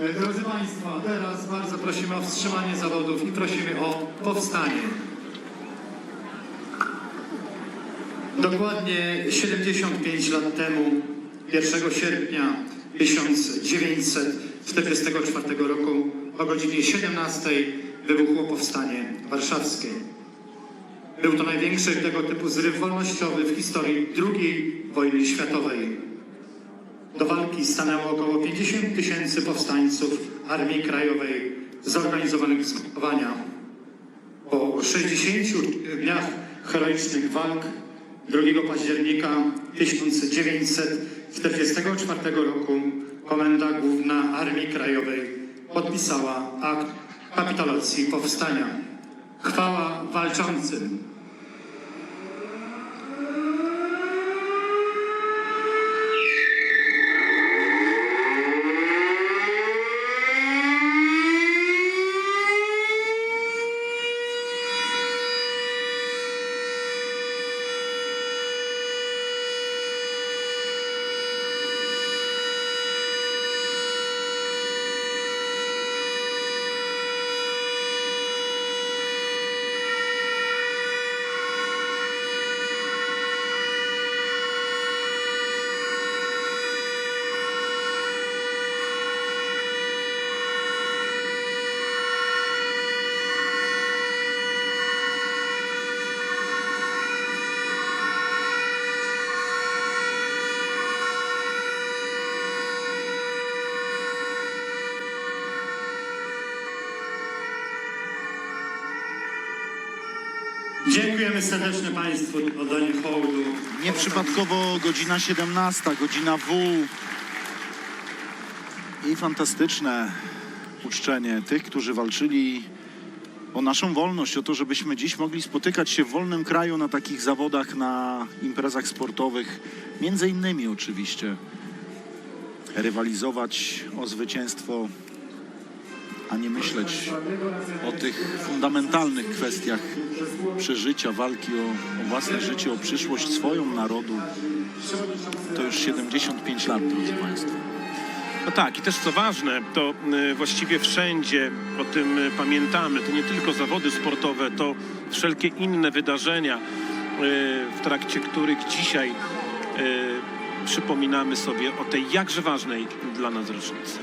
E, Drodzy Państwo, teraz bardzo prosimy o wstrzymanie zawodów i prosimy o powstanie. Dokładnie 75 lat temu, 1 sierpnia 1944 roku o godzinie 17 wybuchło Powstanie Warszawskie. Był to największy tego typu zryw wolnościowy w historii II wojny światowej. Do walki stanęło około 50 tysięcy powstańców Armii Krajowej zorganizowanych z grupowania. Po 60 dniach heroicznych walk 2 października 1944 roku Komenda Główna Armii Krajowej podpisała akt kapitulacji powstania. Chwała walczącym! Dziękujemy serdecznie Państwu za oddanie hołdu. Nieprzypadkowo godzina 17, godzina W. I fantastyczne uczczenie tych, którzy walczyli o naszą wolność, o to, żebyśmy dziś mogli spotykać się w wolnym kraju na takich zawodach, na imprezach sportowych, między innymi oczywiście rywalizować o zwycięstwo, a nie myśleć o tych fundamentalnych kwestiach przeżycia, walki o, o własne życie, o przyszłość swoją narodu. To już 75 lat, drodzy Państwo. No tak, i też co ważne, to y, właściwie wszędzie o tym y, pamiętamy. To nie tylko zawody sportowe, to wszelkie inne wydarzenia, y, w trakcie których dzisiaj przypominamy sobie o tej jakże ważnej dla nas rocznicy.